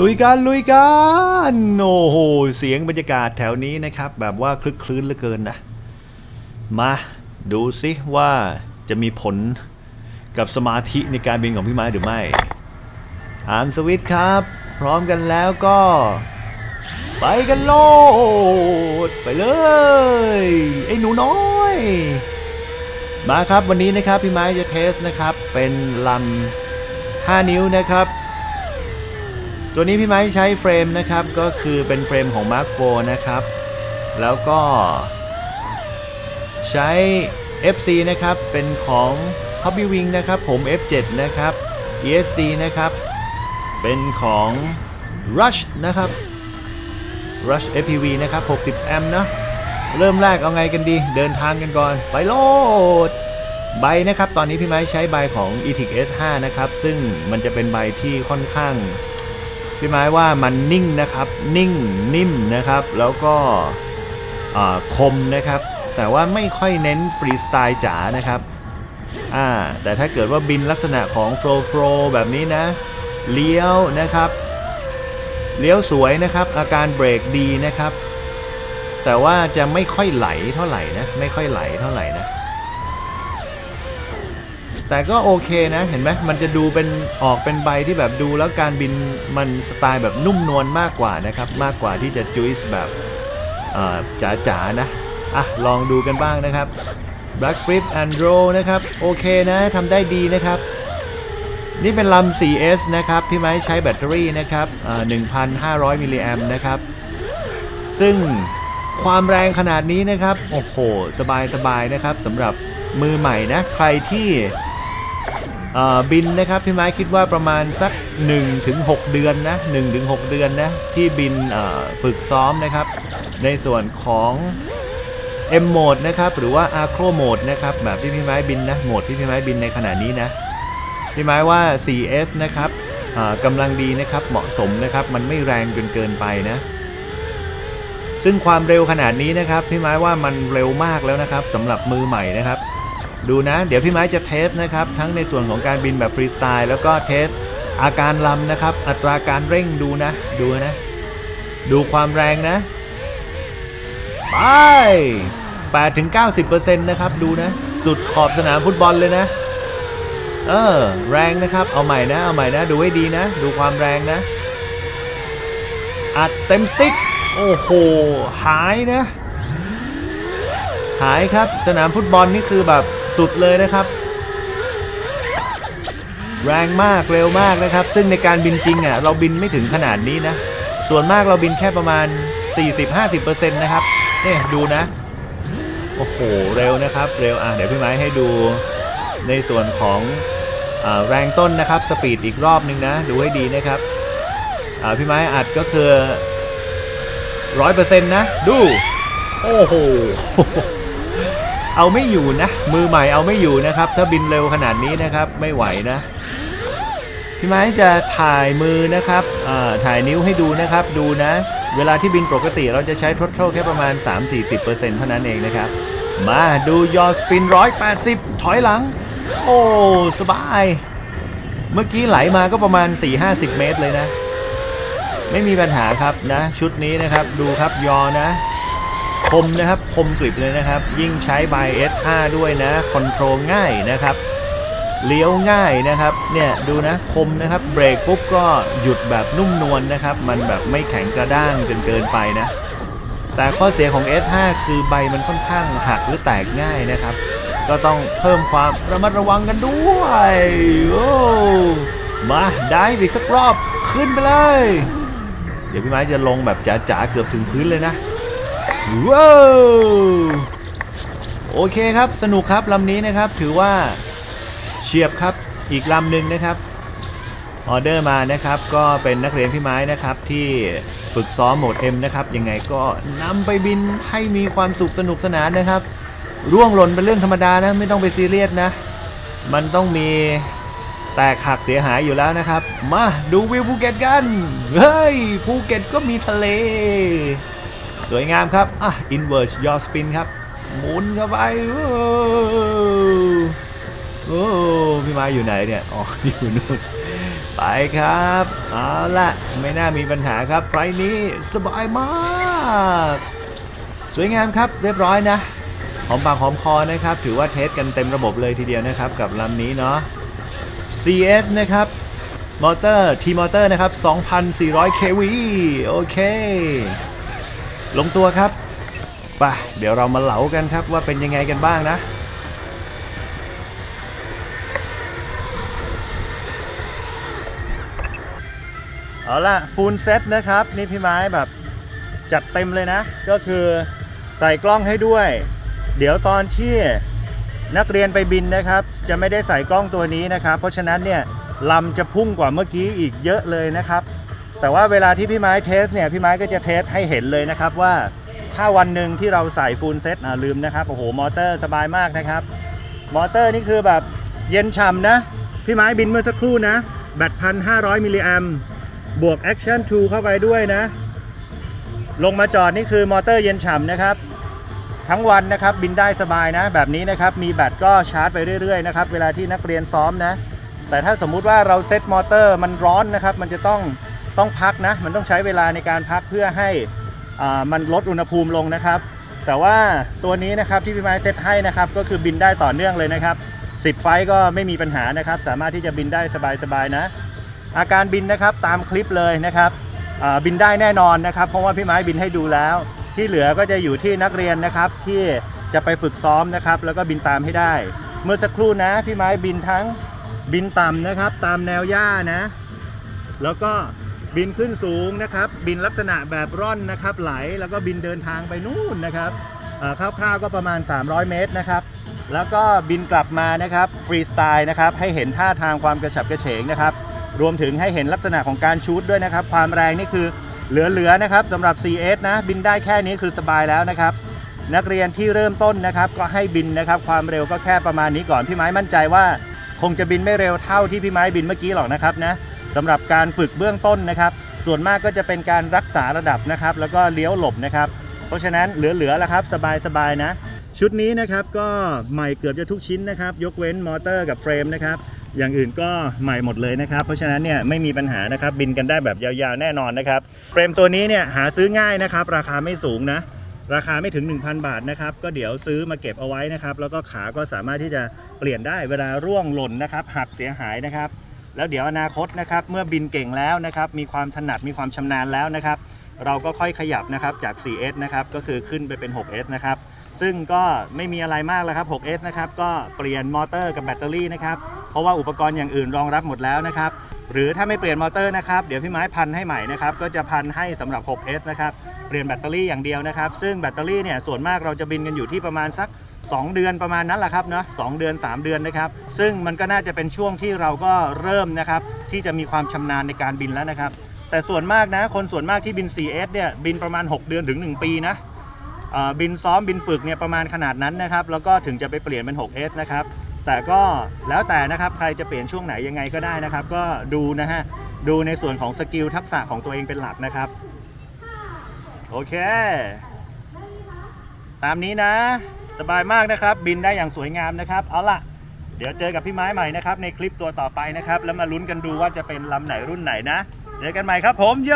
ลุยกันลุยกันโอ้โหเสียงบรรยากาศแถวนี้นะครับ แบบว่าคลึกคลื้นเหลือเกินนะ มาดูซิว่าจะมีผลกับสมาธิในการบินของพี่ไม้หรือไม่ อาร์มสวิตช์ครับ พร้อมกันแล้วก็ ไปกันโลด ไปเลย ไอ้หนูน้อย มาครับวันนี้นะครับพี่ไม้จะเทสนะครับ เป็นลำ5 นิ้วนะครับ ตัวนี้พี่ไม้ใช้เฟรมนะครับก็คือเป็นเฟรมของ Mark IV นะครับ แล้วก็ ใช้ FC นะครับ เป็นของ Hobby Wing นะครับ ผม F7 นะครับ ESC นะครับ เป็นของ Rush นะครับ Rush FPV นะครับ 60 แอมป์นะเริ่มแรกเอาไงกันดี เดินทางกันก่อน ไปโลดใบนะครับ ตอนนี้พี่ไม้ใช้ใบของ e t i c S5 นะครับ ซึ่งมันจะเป็นใบที่ค่อนข้าง พี่ไม้ว่ามันนิ่งนะครับ นิ่งนิ่มนะครับ แล้วก็คมนะครับ แต่ว่าไม่ค่อยเน้นฟรีสไตล์จ๋านะครับอ่าแต่ถ้าเกิดว่าบินลักษณะของโฟล์ฟล์แบบนี้นะ เลี้ยวนะครับ เลี้ยวสวยนะครับ อาการเบรกดีนะครับ แต่ว่าจะไม่ค่อยไหลเท่าไหร่นะ ไม่ค่อยไหลเท่าไหร่นะ แต่ก็โอเคนะเห็นไหมมันจะดูเป็นออกเป็นใบที่แบบดูแล้วการบินมันสไตล์แบบนุ่มนวลมากกว่านะครับ มากกว่าที่จะจุยส์แบบจ๋าๆนะอะลองดูกันบ้างนะครับ Black Flip and Roll นะครับ โอเคนะทำได้ดีนะครับ นี่เป็นลำ 4S นะครับ พี่ไม้ใช้แบตเตอรี่นะครับ1,500 มิลลิแอมนะครับ ซึ่งความแรงขนาดนี้นะครับ โอ้โห สบายๆนะครับสำหรับมือใหม่นะ ใครที่ บินนะครับพี่ไม้คิดว่าประมาณสัก 1-6 เดือนนะ1-6 เดือนนะที่บินฝึกซ้อมนะครับ ในส่วนของ M mode นะครับหรือว่า Acro mode นะครับแบบที่พี่ไม้บินนะโหมดที่พี่ไม้บินในขณะนี้นะพี่ไม้ว่า 4S นะครับกำลังดีนะครับเหมาะสมนะครับมันไม่แรงจนเกินไปนะซึ่งความเร็วขนาดนี้นะครับพี่ไม้ว่ามันเร็วมากแล้วนะครับสำหรับมือใหม่นะครับ ดูนะ เดี๋ยวพี่ไม้จะเทสนะครับ ทั้งในส่วนของการบินแบบฟรีสไตล์แล้วก็เทสอาการลำนะครับ อัตราการเร่งดูนะ ดูนะ ดูความแรงนะ ไป8-90%นะครับ ดูนะ สุดขอบสนามฟุตบอลเลยนะ เออ แรงนะครับ เอาใหม่นะ เอาใหม่นะ ดูให้ดีนะ ดูความแรงนะ อัดเต็มสติ๊ก โอ้โห หายนะ หายครับ สนามฟุตบอลนี่คือแบบ สุดเลยนะครับ แรงมากเร็วมากนะครับ ซึ่งในการบินจริงอะเราบินไม่ถึงขนาดนี้นะ ส่วนมากเราบินแค่ประมาณ 40-50%นะครับเนี่ยดูนะ โอ้โห เร็วนะครับ เร็วอะเดี๋ยวพี่ไม้ให้ดูในส่วนของอแรงต้นนะครับสปีดอีกรอบนึงนะ ดูให้ดีนะครับพี่ไม้อัดก็คือร้อยเปอร์เซ็นต์นะ ดู โอ้โห เอาไม่อยู่นะ มือใหม่เอาไม่อยู่นะครับ ถ้าบินเร็วขนาดนี้นะครับไม่ไหวนะ พี่ไม้จะถ่ายมือนะครับถ่ายนิ้วให้ดูนะครับดูนะ เวลาที่บินปกติเราจะใช้ทร t ท l แค่ประมาณ 3-40%เท่านั้นเองนะครับ มาดูยอสปิน 180 ถอยหลัง โอ้สบาย เมื่อกี้ไหลมาก็ประมาณ 4-50 เมตรเลยนะ ไม่มีปัญหาครับนะ ชุดนี้นะครับดูครับยอนะ คมนะครับ คมกริบเลยนะครับ ยิ่งใช้ใบ S5 ด้วยนะคอนโทรลง่ายนะครับเลี้ยวง่ายนะครับเนี่ยดูนะคมนะครับเบรกปุ๊บก็หยุดแบบนุ่มนวลนะครับ มันแบบไม่แข็งกระด้างจนเกินไปนะ แต่ข้อเสียของ S5 คือใบมันค่อนข้างหักหรือแตกง่ายนะครับ ก็ต้องเพิ่มความระมัดระวังกันด้วยโอ้มาได้อีกสักรอบขึ้นไปเลย เดี๋ยวพี่ไม้จะลงแบบจ๋าๆเกือบถึงพื้นเลยนะ ว้าวโอเคครับสนุกครับลำนี้นะครับถือว่าเฉียบครับอีกลำหนึ่งนะครับออเดอร์มานะครับก็เป็นนักเรียนพี่ไม้นะครับที่ฝึกซ้อมโหมด M นะครับยังไงก็นำไปบินให้มีความสุขสนุกสนานนะครับ ร่วงหล่นเป็นเรื่องธรรมดานะไม่ต้องไปซีเรียสนะ มันต้องมีแตกหักเสียหายอยู่แล้วนะครับ มาดูวิวภูเก็ตกัน เฮ้ยภูเก็ตก็มีทะเล สวยงามครับ อะ inverse yaw spin ครับ หมุนเข้าไป โอ้โอ้พี่มาอยู่ไหนเนี่ย อ๋อ อยู่นู่น ไปครับ เอาละไม่น่ามีปัญหาครับ ไฟนี้สบายมาก สวยงามครับ เรียบร้อยนะ หอมปากหอมคอนะครับ ถือว่าเทสกันเต็มระบบเลยทีเดียวนะครับ กับลำนี้เนาะ CS นะครับมอเตอร์ T มอเตอร์นะครับ 2,400 kV โอเค ลงตัวครับไปเดี๋ยวเรามาเหลากันครับว่าเป็นยังไงกันบ้างนะ เอาล่ะฟูลเซตนะครับ นี่พี่ไม้แบบจัดเต็มเลยนะ ก็คือใส่กล้องให้ด้วย เดี๋ยวตอนที่นักเรียนไปบินนะครับ จะไม่ได้ใส่กล้องตัวนี้นะครับ เพราะฉะนั้นเนี่ยลำจะพุ่งกว่าเมื่อกี้อีกเยอะเลยนะครับ แต่ว่าเวลาที่พี่ไม้เทสเนี่ยพี่ไม้ก็จะเทสให้เห็นเลยนะครับว่าถ้าวันหนึ่งที่เราใส่ฟูลเซตอ่าลืมนะครับ โอ้โห มอเตอร์สบายมากนะครับ มอเตอร์นี่คือแบบเย็นฉ่ำนะ พี่ไม้บินเมื่อสักครู่นะ แบตพันห้าร้อยมิลลิแอมบวก Action 2เข้าไปด้วยนะ ลงมาจอดนี่คือมอเตอร์เย็นฉ่ำนะครับ ทั้งวันนะครับบินได้สบายนะ แบบนี้นะครับ มีแบตก็ชาร์จไปเรื่อยๆนะครับ เวลาที่นักเรียนซ้อมนะ แต่ถ้าสมมุติว่าเราเซตมอเตอร์มันร้อนนะครับ มันจะต้อง ต้องพักนะ มันต้องใช้เวลาในการพักเพื่อให้อ่ามันลดอุณหภูมิลงนะครับ แต่ว่าตัวนี้นะครับที่พี่ไม้เซตให้นะครับก็คือบินได้ต่อเนื่องเลยนะครับ10 ไฟก็ไม่มีปัญหานะครับ สามารถที่จะบินได้สบายๆนะ อาการบินนะครับตามคลิปเลยนะครับบินได้แน่นอนนะครับ เพราะว่าพี่ไม้บินให้ดูแล้ว ที่เหลือก็จะอยู่ที่นักเรียนนะครับที่จะไปฝึกซ้อมนะครับ แล้วก็บินตามให้ได้ เมื่อสักครู่นะพี่ไม้บินทั้งบินต่ำนะครับ ตามแนวหญ้านะ แล้วก็ บินขึ้นสูงนะครับ บินลักษณะแบบร่อนนะครับไหลแล้วก็บินเดินทางไปนู่นนะครับคร่าวๆก็ประมาณ 300 เมตรนะครับ แล้วก็บินกลับมานะครับฟรีสไตล์นะครับให้เห็นท่าทางความกระฉับกระเฉงนะครับ รวมถึงให้เห็นลักษณะของการชูตด้วยนะครับ ความแรงนี่คือเหลือๆนะครับสำหรับ CS นะบินได้แค่นี้คือสบายแล้วนะครับ นักเรียนที่เริ่มต้นนะครับก็ให้บินนะครับ ความเร็วก็แค่ประมาณนี้ก่อนพี่ไม้มั่นใจว่า คงจะบินไม่เร็วเท่าที่พี่ไม้บินเมื่อกี้หรอกนะครับนะสำหรับการฝึกเบื้องต้นนะครับ ส่วนมากก็จะเป็นการรักษาระดับนะครับ แล้วก็เลี้ยวหลบนะครับ เพราะฉะนั้นเหลือๆแล้วครับ สบายๆนะ ชุดนี้นะครับก็ใหม่เกือบจะทุกชิ้นนะครับ ยกเว้นมอเตอร์กับเฟรมนะครับอย่างอื่นก็ใหม่หมดเลยนะครับ เพราะฉะนั้นเนี่ยไม่มีปัญหานะครับบินกันได้แบบยาวๆแน่นอนนะครับเฟรมตัวนี้เนี่ยหาซื้อง่ายนะครับ ราคาไม่สูงนะ ราคาไม่ถึง 1,000 บาทนะครับ ก็เดี๋ยวซื้อมาเก็บเอาไว้นะครับ แล้วก็ขาก็สามารถที่จะเปลี่ยนได้เวลาร่วงหล่นนะครับหักเสียหายนะครับ แล้วเดี๋ยวอนาคตนะครับเมื่อบินเก่งแล้วนะครับ มีความถนัดมีความชำนาญแล้วนะครับ เราก็ค่อยขยับนะครับจาก 4S นะครับก็คือขึ้นไปเป็น 6S นะครับซึ่งก็ไม่มีอะไรมากแล้วครับ 6S นะครับก็เปลี่ยนมอเตอร์กับแบตเตอรี่นะครับเพราะว่าอุปกรณ์อย่างอื่นรองรับหมดแล้วนะครับหรือถ้าไม่เปลี่ยนมอเตอร์นะครับเดี๋ยวพี่ไม้พันให้ใหม่นะครับก็จะพันให้สำหรับ 6S นะครับ เปลี่ยนแบตเตอรี่อย่างเดียวนะครับ ซึ่งแบตเตอรี่เนี่ยส่วนมากเราจะบินกันอยู่ที่ประมาณสัก 2 เดือนประมาณนั้นแหละครับเนาะสองเดือน 3 เดือนนะครับ ซึ่งมันก็น่าจะเป็นช่วงที่เราก็เริ่มนะครับที่จะมีความชำนาญในการบินแล้วนะครับ แต่ส่วนมากนะคนส่วนมากที่บิน 4S เนี่ยบินประมาณ 6 เดือนถึง 1 ปีนะบินซ้อมบินฝึกเนี่ยประมาณขนาดนั้นนะครับแล้วก็ถึงจะไปเปลี่ยนเป็น 6S นะครับแต่ก็แล้วแต่นะครับใครจะเปลี่ยนช่วงไหนยังไงก็ได้นะครับ ก็ดูนะฮะดูในส่วนของสกิลทักษะของตัวเองเป็นหลักนะครับ โอเค ตามนี้นะ สบายมากนะครับ บินได้อย่างสวยงามนะครับ เอาล่ะ เดี๋ยวเจอกับพี่ไม้ใหม่นะครับ ในคลิปตัวต่อไปนะครับ แล้วมาลุ้นกันดูว่าจะเป็นลำไหนรุ่นไหนนะ เจอกันใหม่ครับผมโย